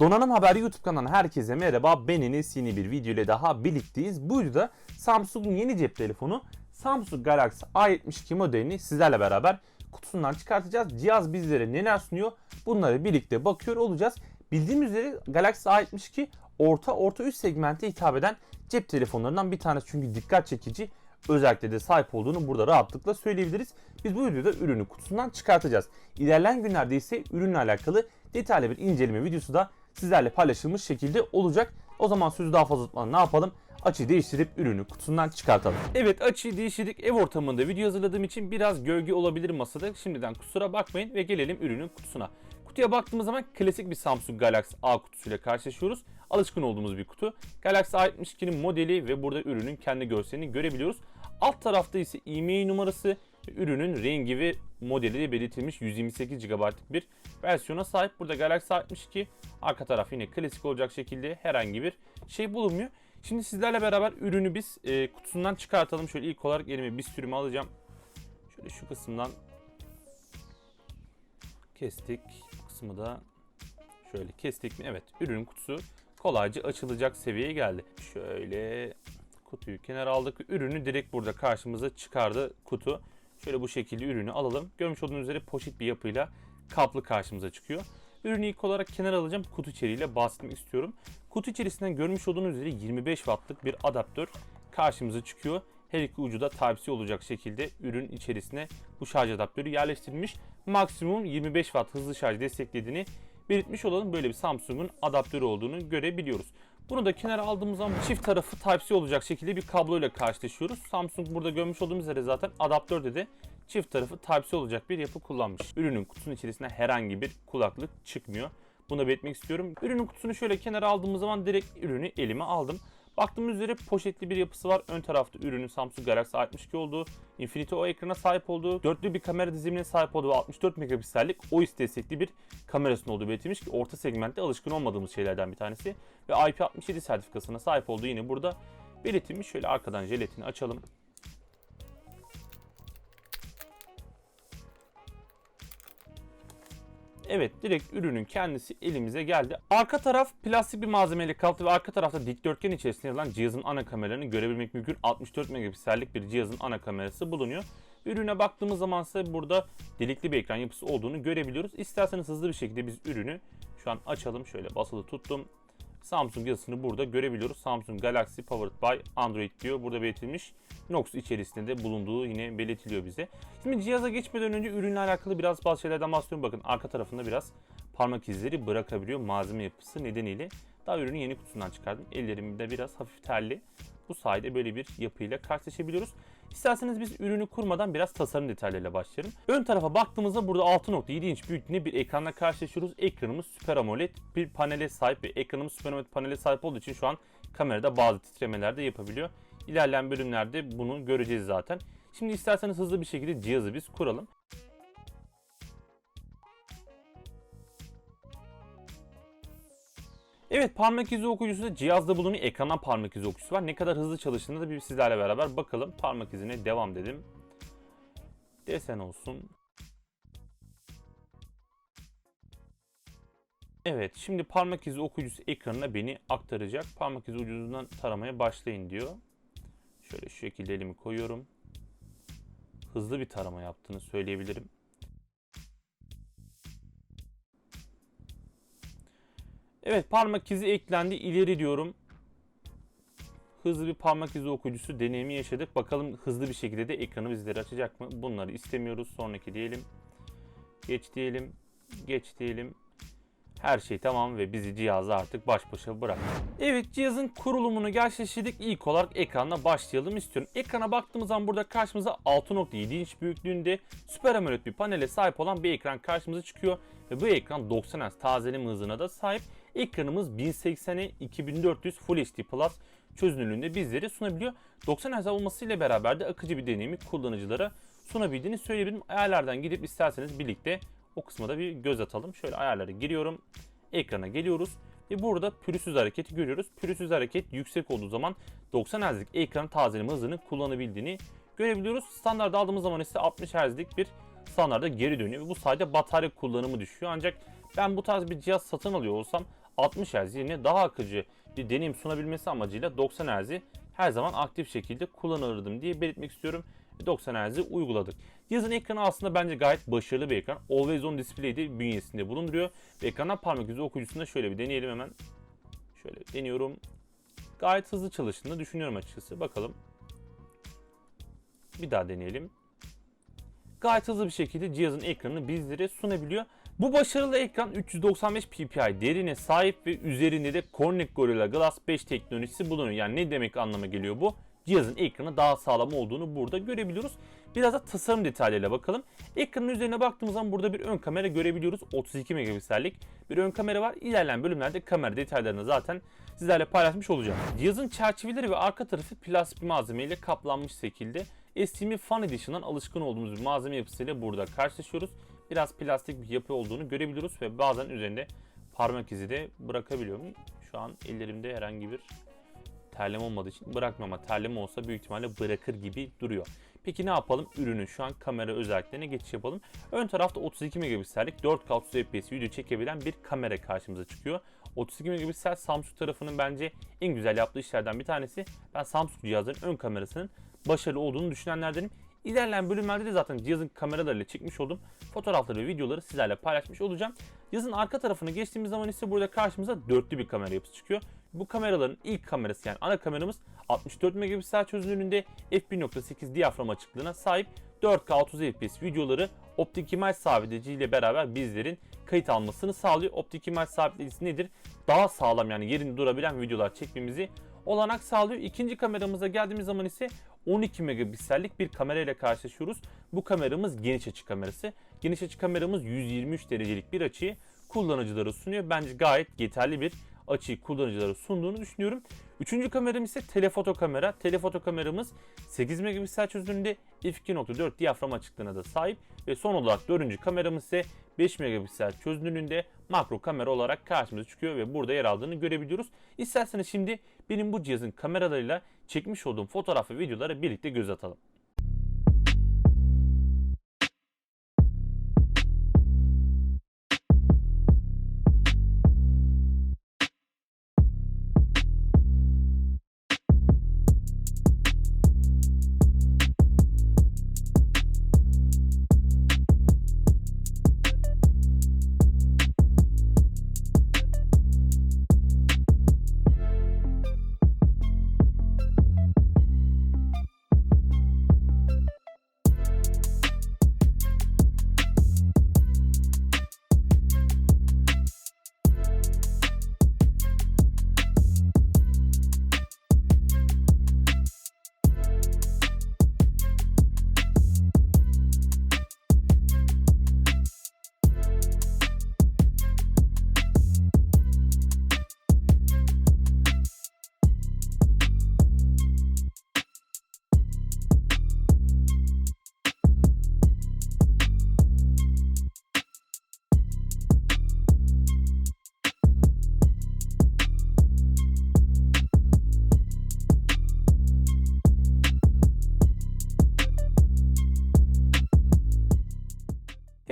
Donanım Haber YouTube kanalına herkese merhaba. Ben yeni bir video ile daha birlikteyiz. Bu videoda Samsung'un yeni cep telefonu Samsung Galaxy A72 modelini sizlerle beraber kutusundan çıkartacağız. Cihaz bizlere neler sunuyor bunları birlikte bakıyor olacağız. Bildiğimiz üzere Galaxy A72 orta orta üst segmente hitap eden cep telefonlarından bir tanesi. Çünkü dikkat çekici özellikle de sahip olduğunu burada rahatlıkla söyleyebiliriz. Biz bu videoda ürünü kutusundan çıkartacağız. İlerleyen günlerde ise ürünle alakalı detaylı bir inceleme videosu da sizlerle paylaşılmış şekilde olacak. O zaman sözü daha fazla tutmadan ne yapalım? Açıyı değiştirip ürünü kutusundan çıkartalım. Evet açıyı değiştirdik. Ev ortamında video hazırladığım için biraz gölge olabilir masada. Şimdiden kusura bakmayın ve gelelim ürünün kutusuna. Kutuya baktığımız zaman klasik bir Samsung Galaxy A kutusuyla karşılaşıyoruz. Alışkın olduğumuz bir kutu. Galaxy A72'nin modeli ve burada ürünün kendi görselini görebiliyoruz. Alt tarafta ise e-mail numarası ve ürünün rengi ve modeli de belirtilmiş 128 GB'lık bir versiyona sahip. Burada Galaxy A62 arka taraf yine klasik olacak şekilde herhangi bir şey bulunmuyor. Şimdi sizlerle beraber ürünü biz e, kutusundan çıkartalım. Şöyle ilk olarak elime bir sürümü alacağım. Şöyle şu kısımdan kestik. Bu kısmı da şöyle kestik mi? Evet ürünün kutusu kolayca açılacak seviyeye geldi. Şöyle kutuyu kenara aldık. Ürünü direkt burada karşımıza çıkardı kutu. Şöyle bu şekilde ürünü alalım. Görmüş olduğunuz üzere poşet bir yapıyla kaplı karşımıza çıkıyor. Ürünü ilk olarak kenara alacağım. Kutu içeriğiyle bahsetmek istiyorum. Kutu içerisinden görmüş olduğunuz üzere 25 wattlık bir adaptör karşımıza çıkıyor. Her iki ucu da Type-C olacak şekilde ürün içerisine bu şarj adaptörü yerleştirilmiş. Maksimum 25 watt hızlı şarj desteklediğini belirtmiş olalım. Böyle bir Samsung'un adaptörü olduğunu görebiliyoruz. Bunu da kenara aldığımız zaman çift tarafı Type-C olacak şekilde bir kablo ile karşılaşıyoruz. Samsung burada görmüş olduğumuz üzere zaten adaptörde de çift tarafı Type-C olacak bir yapı kullanmış. Ürünün kutusunun içerisinde herhangi bir kulaklık çıkmıyor. Bunu belirtmek istiyorum. Ürünün kutusunu şöyle kenara aldığımız zaman direkt ürünü elime aldım. Baktığımız üzere poşetli bir yapısı var. Ön tarafta ürünün Samsung Galaxy A62 olduğu, Infinity O ekrana sahip olduğu, dörtlü bir kamera dizimine sahip olduğu ve 64 megapiksellik OIS destekli bir kamerasının olduğu belirtilmiş ki orta segmentte alışkın olmadığımız şeylerden bir tanesi. Ve IP67 sertifikasına sahip olduğu yine burada belirtilmiş. Şöyle arkadan jelatini açalım. Evet direkt ürünün kendisi elimize geldi. Arka taraf plastik bir malzemeyle kaplı ve arka tarafta dikdörtgen içerisinde yer alan cihazın ana kameralarını görebilmek mümkün. 64 megapiksellik bir cihazın ana kamerası bulunuyor. Ürüne baktığımız zaman ise burada delikli bir ekran yapısı olduğunu görebiliyoruz. İsterseniz hızlı bir şekilde biz ürünü şu an açalım. Şöyle basılı tuttum. Samsung yazısını burada görebiliyoruz. Samsung Galaxy Powered by Android diyor. Burada belirtilmiş. Nox içerisinde de bulunduğu yine belirtiliyor bize. Şimdi cihaza geçmeden önce ürünle alakalı biraz bazı şeylerden bahsediyorum. Bakın arka tarafında biraz parmak izleri bırakabiliyor malzeme yapısı nedeniyle. Daha ürünü yeni kutusundan çıkardım. Ellerimde biraz hafif terli. Bu sayede böyle bir yapıyla karşılaşabiliyoruz. İsterseniz biz ürünü kurmadan biraz tasarım detaylarıyla başlayalım. Ön tarafa baktığımızda burada 6.7 inç büyüklüğünde bir ekranla karşılaşıyoruz. Ekranımız Super AMOLED bir panele sahip ve ekranımız Super AMOLED panele sahip olduğu için şu an kamerada bazı titremeler de yapabiliyor. İlerleyen bölümlerde bunu göreceğiz zaten. Şimdi isterseniz hızlı bir şekilde cihazı biz kuralım. Evet parmak izi okuyucusu da cihazda bulunuyor. Ekrandan parmak izi okuyucusu var. Ne kadar hızlı çalıştığını da bir sizlerle beraber bakalım. Parmak izine devam dedim. Desen olsun. Evet şimdi parmak izi okuyucusu ekranına beni aktaracak. Parmak izi ucundan taramaya başlayın diyor. Şöyle şu şekilde elimi koyuyorum. Hızlı bir tarama yaptığını söyleyebilirim. Evet parmak izi eklendi. İleri diyorum. Hızlı bir parmak izi okuyucusu deneyimi yaşadık. Bakalım hızlı bir şekilde de ekranı bizlere açacak mı? Bunları istemiyoruz. Sonraki diyelim. Geç diyelim. Geç diyelim. Her şey tamam ve bizi cihazla artık baş başa bırak. Evet cihazın kurulumunu gerçekleştirdik. İlk olarak ekranla başlayalım istiyorum. Ekrana baktığımız zaman burada karşımıza 6.7 inç büyüklüğünde Super AMOLED bir panele sahip olan bir ekran karşımıza çıkıyor. Ve bu ekran 90 Hz tazeleme hızına da sahip. Ekranımız 1080'e 2400 Full HD Plus çözünürlüğünde bizleri sunabiliyor. 90 Hz olmasıyla beraber de akıcı bir deneyimi kullanıcılara sunabildiğini söyleyebilirim. Ayarlardan gidip isterseniz birlikte o kısma da bir göz atalım. Şöyle ayarlara giriyorum. Ekrana geliyoruz. Ve burada pürüzsüz hareketi görüyoruz. Pürüzsüz hareket yüksek olduğu zaman 90 Hz'lik ekran tazeleme hızını kullanabildiğini görebiliyoruz. Standart aldığımız zaman ise 60 Hz'lik bir standarda geri dönüyor. Ve bu sayede batarya kullanımı düşüyor. Ancak ben bu tarz bir cihaz satın alıyor olsam 60 Hz yerine daha akıcı bir deneyim sunabilmesi amacıyla 90 Hz'i her zaman aktif şekilde kullanırdım diye belirtmek istiyorum. 90 Hz'i uyguladık. Cihazın ekranı aslında bence gayet başarılı bir ekran. Always on Display de bünyesinde bulunduruyor. Ve ekrandan parmak izi okuyucusunda şöyle bir deneyelim hemen. Şöyle deniyorum. Gayet hızlı çalıştığını düşünüyorum açıkçası. Bakalım. Bir daha deneyelim. Gayet hızlı bir şekilde cihazın ekranını bizlere sunabiliyor. Bu başarılı ekran 395 ppi derine sahip ve üzerinde de Corning Gorilla Glass 5 teknolojisi bulunuyor. Yani ne demek anlama geliyor bu? Cihazın ekranı daha sağlam olduğunu burada görebiliyoruz. Biraz da tasarım detaylarıyla bakalım. Ekranın üzerine baktığımız zaman burada bir ön kamera görebiliyoruz. 32 megapiksellik bir ön kamera var. İlerleyen bölümlerde kamera detaylarını zaten sizlerle paylaşmış olacağım. Cihazın çerçeveleri ve arka tarafı plastik bir malzemeyle kaplanmış şekilde. STM Fan Edition'dan alışkın olduğumuz bir malzeme yapısıyla burada karşılaşıyoruz. Biraz plastik bir yapı olduğunu görebiliyoruz ve bazen üzerinde parmak izi de bırakabiliyorum. Şu an ellerimde herhangi bir terleme olmadığı için bırakmam ama terleme olsa büyük ihtimalle bırakır gibi duruyor. Peki ne yapalım? Ürünün şu an kamera özelliklerine geçiş yapalım. Ön tarafta 32 megapiksellik 4K 30 fps video çekebilen bir kamera karşımıza çıkıyor. 32 megapiksel Samsung tarafının bence en güzel yaptığı işlerden bir tanesi. Ben Samsung cihazların ön kamerasının başarılı olduğunu düşünenlerdenim. İlerleyen bölümlerde de zaten cihazın kameralarıyla çekmiş olduğum fotoğrafları ve videoları sizlerle paylaşmış olacağım. Cihazın arka tarafına geçtiğimiz zaman ise burada karşımıza dörtlü bir kamera yapısı çıkıyor. Bu kameraların ilk kamerası yani ana kameramız 64 megapiksel çözünürlüğünde f1.8 diyafram açıklığına sahip 4K 30 fps videoları optik imaj sabitleyici ile beraber bizlerin kayıt almasını sağlıyor. Optik imaj sabitleyicisi nedir? Daha sağlam yani yerinde durabilen videolar çekmemizi olanak sağlıyor. İkinci kameramıza geldiğimiz zaman ise 12 megapiksellik bir kamera ile karşılaşıyoruz. Bu kameramız geniş açı kamerası. Geniş açı kameramız 123 derecelik bir açıyı kullanıcılara sunuyor. Bence gayet yeterli bir açıyı kullanıcılara sunduğunu düşünüyorum. Üçüncü kameram ise telefoto kamera. Telefoto kameramız 8 megapiksel çözünürlüğünde f2.4 diyafram açıklığına da sahip ve son olarak dördüncü kameramız ise 5 megapiksel çözünürlüğünde makro kamera olarak karşımıza çıkıyor ve burada yer aldığını görebiliyoruz. İsterseniz şimdi benim bu cihazın kameralarıyla çekmiş olduğum fotoğraf ve videoları birlikte göz atalım.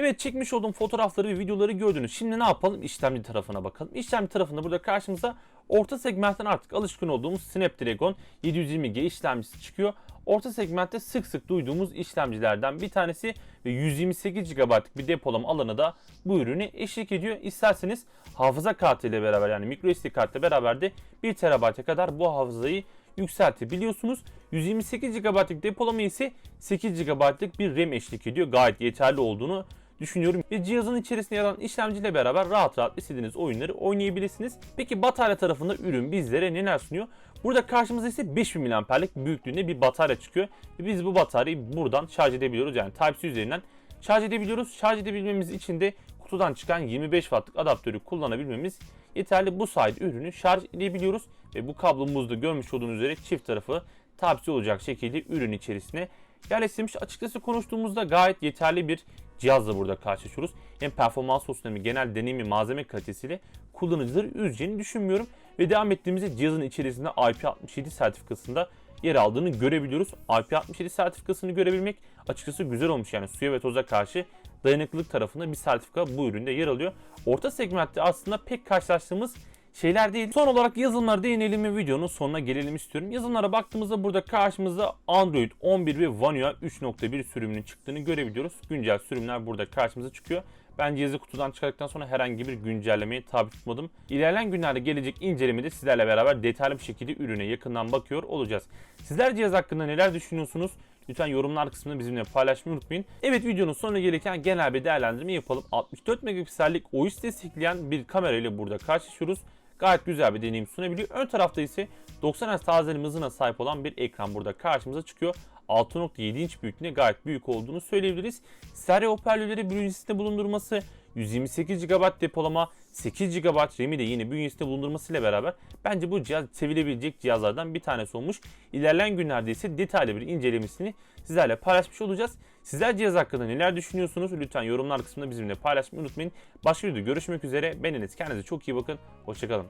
Evet çekmiş olduğum fotoğrafları ve videoları gördünüz. Şimdi ne yapalım? İşlemci tarafına bakalım. İşlemci tarafında burada karşımıza orta segmentten artık alışkın olduğumuz Snapdragon 720G işlemcisi çıkıyor. Orta segmentte sık sık duyduğumuz işlemcilerden bir tanesi ve 128 GB'lık bir depolama alanı da bu ürünü eşlik ediyor. İsterseniz hafıza kartı ile beraber yani microSD kartla beraber de 1 TB'e kadar bu hafızayı yükseltebiliyorsunuz. 128 GB'lık depolama ise 8 GB'lık bir RAM eşlik ediyor. Gayet yeterli olduğunu düşünüyorum. Ve cihazın içerisinde yer alan işlemciyle beraber rahat rahat istediğiniz oyunları oynayabilirsiniz. Peki batarya tarafında ürün bizlere neler sunuyor? Burada karşımıza ise 5000 mAh'lik büyüklüğünde bir batarya çıkıyor. Ve biz bu bataryayı buradan şarj edebiliyoruz. Yani Type-C üzerinden şarj edebiliyoruz. Şarj edebilmemiz için de kutudan çıkan 25 wattlık adaptörü kullanabilmemiz yeterli. Bu sayede ürünü şarj edebiliyoruz. Ve bu kablomuzda görmüş olduğunuz üzere çift tarafı Type-C olacak şekilde ürün içerisine yerleştirilmiş. Açıkçası konuştuğumuzda gayet yeterli bir cihazla burada karşılaşıyoruz. Hem performans olsun hem genel deneyimi malzeme kalitesiyle kullanıcıları üzeceğini düşünmüyorum. Ve devam ettiğimizde cihazın içerisinde IP67 sertifikasında yer aldığını görebiliyoruz. IP67 sertifikasını görebilmek açıkçası güzel olmuş. Yani suya ve toza karşı dayanıklılık tarafında bir sertifika bu üründe yer alıyor. Orta segmentte aslında pek karşılaştığımız şeyler değil. Son olarak yazılımlara değinelim ve videonun sonuna gelelim istiyorum. Yazılımlara baktığımızda burada karşımızda Android 11 ve UI 3.1 sürümünün çıktığını görebiliyoruz. Güncel sürümler burada karşımıza çıkıyor. Ben cihazı kutudan çıkardıktan sonra herhangi bir güncellemeye tabi tutmadım. İlerleyen günlerde gelecek incelemede sizlerle beraber detaylı bir şekilde ürüne yakından bakıyor olacağız. Sizler cihaz hakkında neler düşünüyorsunuz? Lütfen yorumlar kısmında bizimle paylaşmayı unutmayın. Evet videonun sonuna gelirken genel bir değerlendirme yapalım. 64 megapiksellik OIS destekleyen bir kamera ile burada karşılaşıyoruz. Gayet güzel bir deneyim sunabiliyor. Ön tarafta ise 90 Hz tazeleme hızına sahip olan bir ekran burada karşımıza çıkıyor. 6.7 inç büyüklüğüne gayet büyük olduğunu söyleyebiliriz. Stereo hoparlörleri bünyesinde bulundurması, 128 GB depolama, 8 GB RAM'i de yine bünyesinde bulundurmasıyla beraber bence bu cihaz sevilebilecek cihazlardan bir tanesi olmuş. İlerleyen günlerde ise detaylı bir incelemesini sizlerle paylaşmış olacağız. Sizler cihaz hakkında neler düşünüyorsunuz? Lütfen yorumlar kısmında bizimle paylaşmayı unutmayın. Başka videoda görüşmek üzere. Ben. Kendinize çok iyi bakın. Hoşçakalın.